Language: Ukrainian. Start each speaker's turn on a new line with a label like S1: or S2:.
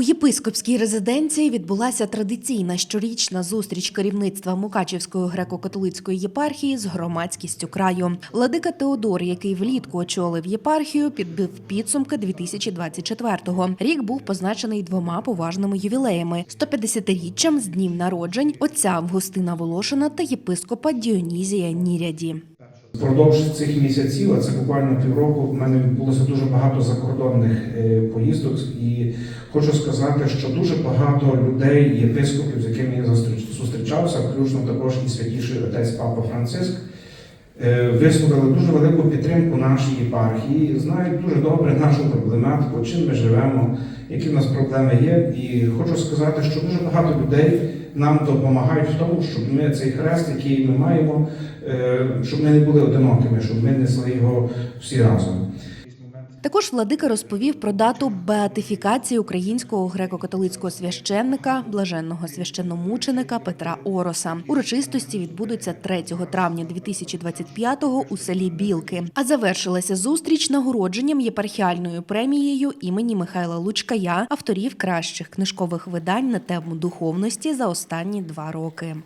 S1: У єпископській резиденції відбулася традиційна щорічна зустріч керівництва Мукачівської греко-католицької єпархії з громадськістю краю. Владика Теодор, який влітку очолив єпархію, підбив підсумки 2024-го. Рік був позначений двома поважними ювілеями: 150-річчям з днів народжень отця Августина Волошина та єпископа Діонізія Ніряді.
S2: Впродовж цих місяців, а це буквально півроку, в мене відбулося дуже багато закордонних е, поїздок, і хочу сказати, що дуже багато людей, єпископів, з якими я зустріч- зустрічався, включно також і святіший отець Папа Франциск, висловили дуже велику підтримку нашій єпархії, знають дуже добре нашу проблематику, чим ми живемо, які в нас проблеми є. І хочу сказати, що дуже багато людей нам допомагають в тому, щоб ми цей хрест, який ми маємо, е, щоб ми не були одинокими, щоб ми несли його всі разом.
S1: Також владика розповів про дату беатифікації українського греко-католицького священника, блаженного священномученика Петра Ороса. Урочистості відбудуться 3 травня 2025-го у селі Білки. А завершилася зустріч нагородженням єпархіальною премією імені Михайла Лучкая, авторів кращих книжкових видань на тему духовності за останні два роки.